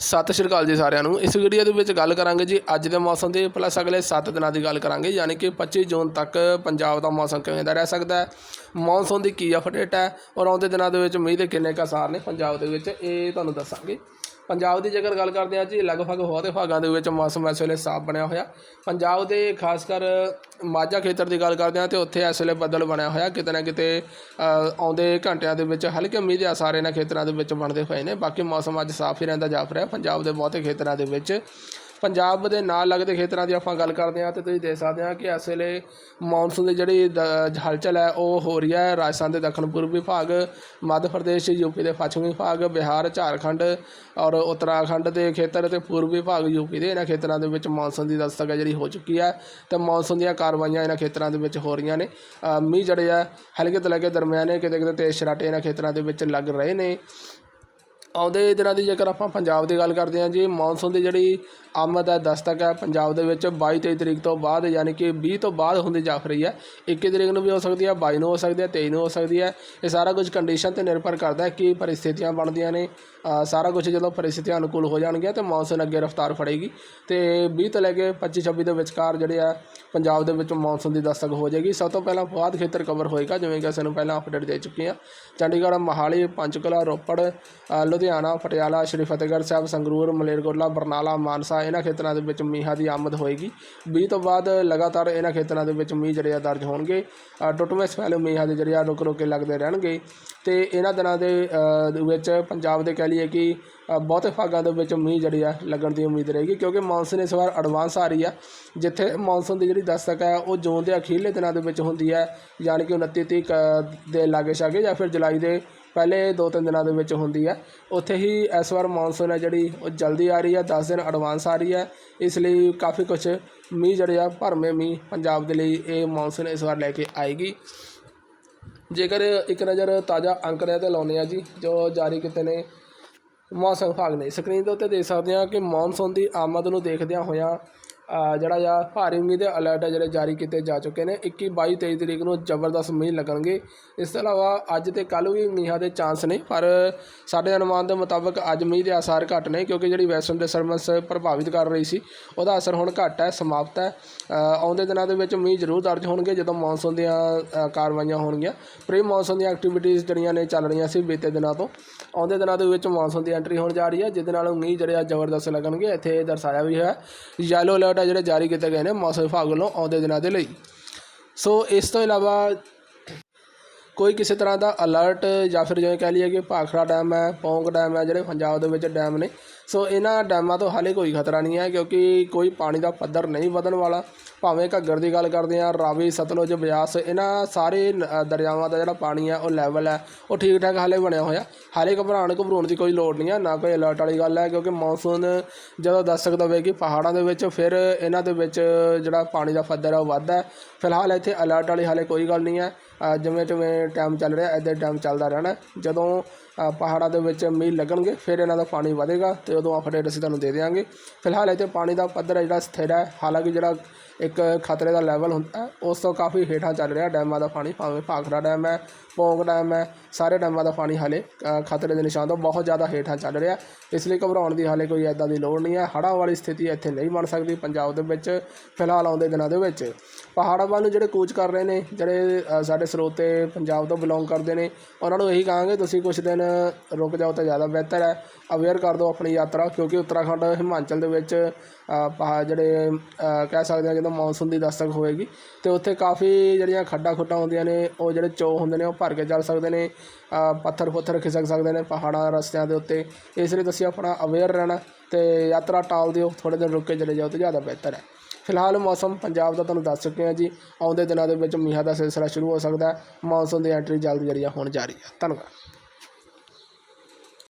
ਸਤਿ ਸ਼੍ਰੀ ਅਕਾਲ ਜੀ ਸਾਰਿਆਂ ਨੂੰ। ਇਸ ਵੀਡੀਓ ਦੇ ਵਿੱਚ ਗੱਲ ਕਰਾਂਗੇ ਜੀ ਅੱਜ ਦੇ ਮੌਸਮ ਦੀ ਪਲੱਸ ਅਗਲੇ 7 ਦਿਨਾਂ ਦੀ ਗੱਲ ਕਰਾਂਗੇ, ਯਾਨੀ ਕਿ 25 ਜੂਨ ਤੱਕ ਪੰਜਾਬ ਦਾ ਮੌਸਮ ਕਿਵੇਂ ਦਾ ਰਹਿ ਸਕਦਾ ਹੈ, ਮੌਨਸੂਨ ਦੀ ਕੀ ਅਪਡੇਟ ਹੈ ਔਰ ਆਉਂਦੇ ਦਿਨਾਂ ਦੇ ਵਿੱਚ ਮੀਂਹ ਦੇ ਕਿੰਨੇ ਕੁ ਅਸਾਰ ਨੇ ਪੰਜਾਬ ਦੇ ਵਿੱਚ, ਇਹ ਤੁਹਾਨੂੰ ਦੱਸਾਂਗੇ। ਪੰਜਾਬ ਦੀ ਜੇਕਰ ਗੱਲ ਕਰਦੇ ਹਾਂ ਜੀ, ਲਗਭਗ ਬਹੁਤੇ ਭਾਗਾਂ ਦੇ ਵਿੱਚ ਮੌਸਮ ਇਸ ਵੇਲੇ ਸਾਫ਼ ਬਣਿਆ ਹੋਇਆ। ਪੰਜਾਬ ਦੇ ਖਾਸ ਕਰ ਮਾਝਾ ਖੇਤਰ ਦੀ ਗੱਲ ਕਰਦੇ ਹਾਂ ਤੇ ਉੱਥੇ ਇਸ ਵੇਲੇ ਬੱਦਲ ਬਣਿਆ ਹੋਇਆ। ਕਿਤੇ ਨਾ ਕਿਤੇ ਆਉਂਦੇ ਘੰਟਿਆਂ ਦੇ ਵਿੱਚ ਹਲਕੇ ਮੀਂਹ ਦੇ ਆਸਾਰ ਇਹਨਾਂ ਖੇਤਰਾਂ ਦੇ ਵਿੱਚ ਬਣਦੇ ਹੋਏ ਨੇ। ਬਾਕੀ ਮੌਸਮ ਅੱਜ ਸਾਫ਼ ਹੀ ਰਹਿੰਦਾ, ਜਾਪ ਰਿਹਾ। ਪੰਜਾਬ ਦੇ ਬਹੁਤੇ ਖੇਤਰਾਂ ਦੇ ਵਿੱਚ ਪੰਜਾਬ ਦੇ ਨਾਲ ਲੱਗਦੇ ਖੇਤਰਾਂ ਦੀ ਆਪਾਂ ਗੱਲ ਕਰਦੇ ਹਾਂ ਤੇ ਤੁਸੀਂ ਦੇਖ ਸਕਦੇ ਹਾਂ ਕਿ ਇਸ ਵੇਲੇ ਮੌਨਸੂਨ ਦੀ ਜਿਹੜੀ ਦ- ਹਲਚਲ ਹੈ, ਉਹ ਹੋ ਰਹੀ ਹੈ ਰਾਜਸਥਾਨ ਦੇ ਦੱਖਣ ਪੂਰਬੀ ਭਾਗ ਮੱਧ ਪ੍ਰਦੇਸ਼ ਯੂਪੀ ਦੇ ਪੱਛਮੀ ਭਾਗ ਬਿਹਾਰ, ਝਾਰਖੰਡ ਔਰ ਉੱਤਰਾਖੰਡ ਦੇ ਖੇਤਰ ਤੇ ਪੂਰਬੀ ਭਾਗ ਯੂਪੀ ਦੇ ਇਹਨਾਂ ਖੇਤਰਾਂ ਦੇ ਵਿੱਚ ਮੌਨਸੂਨ ਦੀ ਦਸਤਕ ਹੈ ਜਿਹੜੀ ਹੋ ਚੁੱਕੀ ਹੈ ਤੇ ਮੌਨਸੂਨ ਦੀਆਂ ਕਾਰਵਾਈਆਂ ਇਹਨਾਂ ਖੇਤਰਾਂ ਦੇ ਵਿੱਚ ਹੋ ਰਹੀਆਂ ਨੇ। ਮੀਂਹ ਜਿਹੜੇ ਆ, ਹਲਕੇ ਤੋਂ ਲੈ ਕੇ ਦਰਮਿਆਨੇ ਕਿਤੇ ਕਿਤੇ ਤੇਜ਼ ਸ਼ਰਾਟੇ ਇਹਨਾਂ ਖੇਤਰਾਂ ਦੇ ਵਿੱਚ ਲੱਗ ਰਹੇ ਨੇ। ਆਉਂਦੇ ਦਿਨਾਂ ਦੀ ਜੇਕਰ ਆਪਾਂ ਪੰਜਾਬ ਦੀ ਗੱਲ ਕਰਦੇ ਹਾਂ ਜੀ, ਮੌਨਸੂਨ ਦੀ ਜਿਹੜੀ ਆਮਦ ਹੈ ਦਸਤਕ ਹੈ ਪੰਜਾਬ ਦੇ ਵਿੱਚ 22 23 ਤਰੀਕ ਤੋਂ ਬਾਅਦ ਯਾਨੀ ਕਿ 20 ਤੋਂ ਬਾਅਦ ਹੁੰਦੀ ਜਾਫ ਰਹੀ ਹੈ। 21 ਤਰੀਕ ਨੂੰ ਵੀ ਹੋ ਸਕਦੀ ਹੈ 22 ਨੂੰ ਹੋ ਸਕਦੀ ਹੈ 23 ਨੂੰ ਹੋ ਸਕਦੀ ਹੈ। ਇਹ ਸਾਰਾ ਕੁਝ ਕੰਡੀਸ਼ਨ ਤੇ ਨਿਰਭਰ ਕਰਦਾ ਹੈ ਕਿ ਪਰਿਸਥਿਤੀਆਂ ਬਣਦੀਆਂ ਨੇ। ਸਾਰਾ ਕੁਝ ਜਦੋਂ ਪਰਿਸਥਿਤੀਆਂ ਅਨੁਕੂਲ ਹੋ ਜਾਣਗੀਆਂ ਤੇ ਮੌਨਸੂਨ ਅੱਗੇ ਰਫ਼ਤਾਰ ਫੜੇਗੀ। ਤੇ 20 ਤੋਂ ਲੈ ਕੇ 25 26 ਦੇ ਵਿਚਕਾਰ ਜਿਹੜੇ ਆ ਪੰਜਾਬ ਦੇ ਵਿੱਚ ਮੌਨਸੂਨ ਦੀ ਦਸਤਕ ਹੋ ਜਾਏਗੀ। ਸਭ ਤੋਂ ਪਹਿਲਾਂ ਫੁਆਦ ਖੇਤਰ ਕਵਰ ਹੋਏਗਾ, ਜਿਵੇਂ ਕਿ ਅਸੀਂ ਨੂੰ ਪਹਿਲਾਂ ਅਪਡੇਟ ਦੇ ਚੁੱਕੇ ਹਾਂ। ਚੰਡੀਗੜ੍ਹ, ਮੋਹਾਲੀ, ਪੰਚਕੁਲਾ, ਰੋਪੜ ਲੁਧਿਆਣਾ, ਪਟਿਆਲਾ, ਸ਼੍ਰੀ ਫਤਿਹਗੜ੍ਹ ਸਾਹਿਬ, ਸੰਗਰੂਰ, ਮਲੇਰਕੋਟਲਾ, ਬਰਨਾਲਾ, ਮਾਨਸਾ, ਇਹਨਾਂ ਖੇਤਰਾਂ ਦੇ ਵਿੱਚ ਮੀਂਹਾਂ ਦੀ ਆਮਦ ਹੋਏਗੀ। 20 ਤੋਂ ਬਾਅਦ ਲਗਾਤਾਰ ਇਹਨਾਂ ਖੇਤਰਾਂ ਦੇ ਵਿੱਚ ਮੀਂਹ ਜਿਹੜੇ ਆ ਦਰਜ ਹੋਣਗੇ। ਟੁੱਟਵੇਂ ਸਫੈਲੇ ਮੀਂਹਾਂ ਦੇ ਜਿਹੜੇ ਆ ਰੁਕ ਰੁਕ ਕੇ ਲੱਗਦੇ ਰਹਿਣਗੇ। ਤੇ ਇਹਨਾਂ ਦਿਨਾਂ ਦੇ ਵਿੱਚ ਪੰਜਾਬ ਦੇ ਕਹਿ ਲਈਏ ਕਿ ਬਹੁਤੇ ਭਾਗਾਂ ਦੇ ਵਿੱਚ ਮੀਂਹ ਜਿਹੜੀ ਆ ਲੱਗਣ ਦੀ ਉਮੀਦ ਰਹੇਗੀ, ਕਿਉਂਕਿ ਮੌਨਸੂਨ ਇਸ ਵਾਰ ਐਡਵਾਂਸ ਆ ਰਹੀ ਆ। ਜਿੱਥੇ ਮੌਨਸੂਨ ਦੀ ਜਿਹੜੀ ਦਸਤਕ ਹੈ, ਉਹ ਜੂਨ ਦੇ ਅਖੀਰਲੇ ਦਿਨਾਂ ਦੇ ਵਿੱਚ ਹੁੰਦੀ ਹੈ, ਯਾਨੀ ਕਿ 29 ਤੀਹ ਦੇ ਲਾਗੇ ਛਾਗੇ ਜਾਂ ਫਿਰ ਜੁਲਾਈ ਦੇ ਪਹਿਲੇ ਦੋ ਤਿੰਨ ਦਿਨਾਂ ਦੇ ਵਿੱਚ ਹੁੰਦੀ ਹੈ। ਉੱਥੇ ਹੀ ਇਸ ਵਾਰ ਮੌਨਸੂਨ ਹੈ ਜਿਹੜੀ, ਉਹ ਜਲਦੀ ਆ ਰਹੀ ਹੈ 10 ਦਿਨ ਐਡਵਾਂਸ ਆ ਰਹੀ ਹੈ। ਇਸ ਲਈ ਕਾਫੀ ਕੁਝ ਮੀਂਹ ਜਿਹੜੇ ਆ ਭਰਵੇਂ ਮੀਂਹ ਪੰਜਾਬ ਦੇ ਲਈ ਇਹ ਮੌਨਸੂਨ ਇਸ ਵਾਰ ਲੈ ਕੇ ਆਏਗੀ। ਜੇਕਰ ਇੱਕ ਨਜ਼ਰ ਤਾਜ਼ਾ ਅੰਕੜਿਆਂ ਤੇ ਲਾਉਂਦੇ ਆ ਜੀ, ਜੋ ਜਾਰੀ ਕੀਤੇ ਨੇ ਮੌਸਮ ਵਿਭਾਗ ਨੇ। ਸਕਰੀਨ ਦੇ ਉੱਤੇ ਦੇਖ ਸਕਦੇ ਹਾਂ ਕਿ ਮੌਨਸੂਨ ਦੀ ਆਮਦ ਨੂੰ ਦੇਖਦਿਆਂ ਹੋਇਆਂ ਜਿਹੜਾ ਆ, ਭਾਰੀ ਮੀਂਹ ਦੇ ਅਲਰਟ ਹੈ ਜਿਹੜੇ ਜਾਰੀ ਕੀਤੇ ਜਾ ਚੁੱਕੇ ਨੇ। 21 22 23 ਤਰੀਕ ਨੂੰ ਜ਼ਬਰਦਸਤ ਮੀਂਹ ਲੱਗਣਗੇ। ਇਸ ਤੋਂ ਇਲਾਵਾ ਅੱਜ ਤੇ ਕੱਲ੍ਹ ਵੀ ਮੀਂਹਾਂ ਦੇ ਚਾਂਸ ਨੇ, ਪਰ ਸਾਡੇ ਅਨੁਮਾਨ ਦੇ ਮੁਤਾਬਕ ਅੱਜ ਮੀਂਹ ਦੇ ਆਸਾਰ ਘੱਟ ਨੇ, ਕਿਉਂਕਿ ਜਿਹੜੀ ਵੈਸਟਰਨ ਡਿਸਟਰਬੈਂਸ ਪ੍ਰਭਾਵਿਤ ਕਰ ਰਹੀ ਸੀ, ਉਹਦਾ ਅਸਰ ਹੁਣ ਘੱਟ ਹੈ, ਸਮਾਪਤ ਹੈ। ਆਉਂਦੇ ਦਿਨਾਂ ਦੇ ਵਿੱਚ ਮੀਂਹ ਜ਼ਰੂਰ ਦਰਜ ਹੋਣਗੇ, ਜਦੋਂ ਮੌਨਸੂਨ ਦੀਆਂ ਕਾਰਵਾਈਆਂ ਹੋਣਗੀਆਂ। ਪ੍ਰੀ ਮੌਨਸੂਨ ਦੀਆਂ ਐਕਟੀਵਿਟੀਜ਼ ਜਿਹੜੀਆਂ ਨੇ, ਚੱਲ ਰਹੀਆਂ ਸੀ ਬੀਤੇ ਦਿਨਾਂ ਤੋਂ। ਆਉਂਦੇ ਦਿਨਾਂ ਦੇ ਵਿੱਚ ਮੌਨਸੂਨ ਦੀ ਐਂਟਰੀ ਹੋਣ ਜਾ ਰਹੀ ਹੈ, ਜਿਹਦੇ ਨਾਲ ਮੀਂਹ ਜਿਹੜੇ ਆ ਜ਼ਬਰਦਸਤ ਲੱਗਣਗੇ, ਇੱਥੇ ਦਰਸਾਇਆ ਵੀ ਹੈ। ਯੈਲੋ ਅਲਰਟ ਹੈ ਜਿਹੜੇ ਜਾਰੀ ਕੀਤੇ ਗਏ ਨੇ ਮੌਸਮ ਵਿਭਾਗ ਵੱਲੋਂ ਆਉਂਦੇ ਦਿਨਾਂ ਦੇ ਲਈ। ਸੋ ਇਸ ਤੋਂ ਇਲਾਵਾ ਕੋਈ ਕਿਸੇ ਤਰ੍ਹਾਂ ਦਾ ਅਲਰਟ ਜਾਂ ਫਿਰ ਜਿਵੇਂ ਕਹਿ ਲਈਏ ਕਿ ਭਾਖੜਾ ਡੈਮ ਹੈ, ਪੌਂਗ ਡੈਮ ਹੈ, ਜਿਹੜੇ ਪੰਜਾਬ ਦੇ ਵਿੱਚ ਡੈਮ ਨੇ ਸੋ ਇਹਨਾਂ ਡੈਮਾਂ ਤੋਂ ਹਾਲੇ ਕੋਈ ਖਤਰਾ ਨਹੀਂ ਹੈ ਕਿਉਂਕਿ ਕੋਈ ਪਾਣੀ ਦਾ ਪੱਧਰ ਨਹੀਂ ਵਧਣ ਵਾਲਾ। ਭਾਵੇਂ ਘੱਗਰ ਦੀ ਗੱਲ ਕਰਦੇ ਹਾਂ, ਰਾਵੀ, ਸਤਲੁਜ, ਬਿਆਸ, ਇਹਨਾਂ ਸਾਰੇ ਨ- ਦਰਿਆਵਾਂ ਦਾ ਜਿਹੜਾ ਪਾਣੀ ਹੈ, ਉਹ ਲੈਵਲ ਹੈ। ਉਹ ਠੀਕ ਠਾਕ ਹਾਲੇ ਬਣਿਆ ਹੋਇਆ। ਹਾਲੇ ਘਬਰਾਉਣ ਘਬਰਾਉਣ ਦੀ ਕੋਈ ਲੋੜ ਨਹੀਂ ਹੈ। ਨਾ ਕੋਈ ਅਲਰਟ ਵਾਲੀ ਗੱਲ ਹੈ ਕਿਉਂਕਿ ਮੌਨਸੂਨ ਜਦੋਂ ਦੱਸ ਸਕਦਾ ਹੋਵੇ ਕਿ ਪਹਾੜਾਂ ਦੇ ਵਿੱਚ, ਫਿਰ ਇਹਨਾਂ ਦੇ ਵਿੱਚ ਜਿਹੜਾ ਪਾਣੀ ਦਾ ਪੱਧਰ ਹੈ, ਉਹ ਵੱਧਦਾ ਫਿਲਹਾਲ ਇੱਥੇ ਅਲਰਟ ਵਾਲੀ ਹਾਲੇ ਕੋਈ ਗੱਲ ਨਹੀਂ ਹੈ। ਜਿਵੇਂ ਜਿਵੇਂ ਟਾਈਮ ਚੱਲ ਰਿਹਾ, ਇੱਦਾਂ ਟਾਈਮ ਚੱਲਦਾ ਰਹਿਣਾ ਜਦੋਂ ਪਹਾੜਾਂ ਦੇ ਵਿੱਚ ਮੀਂਹ ਲੱਗਣਗੇ, ਫਿਰ ਇਹਨਾਂ ਦਾ ਪਾਣੀ ਵਧੇਗਾ ਤੇ ਉਦੋਂ ਅਪਡੇਟ ਅਸੀਂ ਤੁਹਾਨੂੰ ਦੇ ਦੇਵਾਂਗੇ ਫਿਲਹਾਲ ਇੱਥੇ ਪਾਣੀ ਦਾ ਪੱਧਰ ਜਿਹੜਾ ਸਥਿਰ ਹੈ, ਹਾਲਾਂਕਿ ਜਿਹੜਾ ਇੱਕ ਖਤਰੇ ਦਾ ਲੈਵਲ ਹੁੰਦਾ ਉਸ ਤੋਂ ਕਾਫੀ ਹੇਠਾਂ ਚੱਲ ਰਿਹਾ ਡੈਮਾਂ ਦਾ ਪਾਣੀ, ਭਾਵੇਂ ਭਾਖੜਾ ਡੈਮ ਹੈ, ਪੌਂਗ ਡੈਮ ਹੈ, ਸਾਰੇ ਡੈਮਾਂ ਦਾ ਪਾਣੀ ਹਾਲੇ ਖਤਰੇ ਦੇ ਨਿਸ਼ਾਨ ਤੋਂ ਬਹੁਤ ਜ਼ਿਆਦਾ ਹੇਠਾਂ ਚੱਲ ਰਿਹਾ ਇਸ ਲਈ ਘਬਰਾਉਣ ਦੀ ਹਾਲੇ ਕੋਈ ਐਦਾਂ ਦੀ ਲੋੜ ਨਹੀਂ ਹੈ, ਹੜ੍ਹਾਂ ਵਾਲੀ ਸਥਿਤੀ ਇੱਥੇ ਨਹੀਂ ਬਣ ਸਕਦੀ ਪੰਜਾਬ ਦੇ ਵਿੱਚ, ਫਿਲਹਾਲ ਆਉਂਦੇ ਦਿਨਾਂ ਦੇ ਵਿੱਚ। ਪਹਾੜਾਂ ਵੱਲ ਨੂੰ ਜਿਹੜੇ ਕੂਚ ਕਰ ਰਹੇ ਨੇ, ਜਿਹੜੇ ਸਾਡੇ ਸਰੋਤੇ ਪੰਜਾਬ ਤੋਂ ਬਿਲੋਂਗ ਕਰਦੇ ਨੇ, ਉਹਨਾਂ ਨੂੰ ਇਹੀ ਕਹਾਂਗੇ, ਤੁਸੀਂ ਕੁਝ ਦਿਨ ਰੁਕ ਜਾਓ ਤਾਂ ਜ਼ਿਆਦਾ ਬਿਹਤਰ ਹੈ। ਅਵੇਅਰ ਕਰ ਦਿਓ ਆਪਣੀ ਯਾਤਰਾ ਕਿਉਂਕਿ ਉੱਤਰਾਖੰਡ ਹਿਮਾਚਲ ਦੇ ਵਿੱਚ ਅ, ਜਿਹੜੇ ਕਹਿ ਸਕਦੇ ਹਾਂ ਜਦੋਂ ਮੌਨਸੂਨ ਦੀ ਦਸਤਕ ਹੋਏਗੀ ਤੇ ਉੱਥੇ ਕਾਫੀ ਜਿਹੜੀਆਂ ਖੱਡਾਂ ਖੁੱਡਾਂ ਹੁੰਦੀਆਂ ਨੇ ਉਹ ਜਿਹੜੇ ਚੋ ਹੁੰਦੇ ਨੇ ਉਹ ਭਰ ਕੇ ਚੱਲ ਸਕਦੇ ਨੇ ਪੱਥਰ ਪੁੱਥਰ ਖਿਸਕ ਸਕਦੇ ਨੇ ਪਹਾੜਾਂ ਰਸਤਿਆਂ ਦੇ ਉੱਤੇ। ਇਸ ਲਈ ਤੁਸੀਂ ਆਪਣਾ ਅਵੇਅਰ ਰਹਿਣਾ ਤੇ ਯਾਤਰਾ ਟਾਲ ਦਿਓ ਥੋੜ੍ਹੇ ਦਿਨ ਰੁਕ ਕੇ ਚਲੇ ਜਾਓ ਤਾਂ ਜ਼ਿਆਦਾ ਬਿਹਤਰ ਹੈ। ਫਿਲਹਾਲ ਮੌਸਮ ਪੰਜਾਬ ਦਾ ਤੁਹਾਨੂੰ ਦੱਸ ਚੁੱਕੇ ਹਾਂ ਜੀ। ਆਉਂਦੇ ਦਿਨਾਂ ਦੇ ਵਿੱਚ ਮੀਂਹਾਂ ਦਾ ਸਿਲਸਿਲਾ ਸ਼ੁਰੂ ਹੋ ਸਕਦਾ ਹੈ। ਮੌਨਸੂਨ ਦੀ ਐਂਟਰੀ ਜਲਦੀ ਜਿਹੜੀ ਆ ਹੋਣ ਜਾ ਰਹੀ ਹੈ। ਧੰਨਵਾਦ।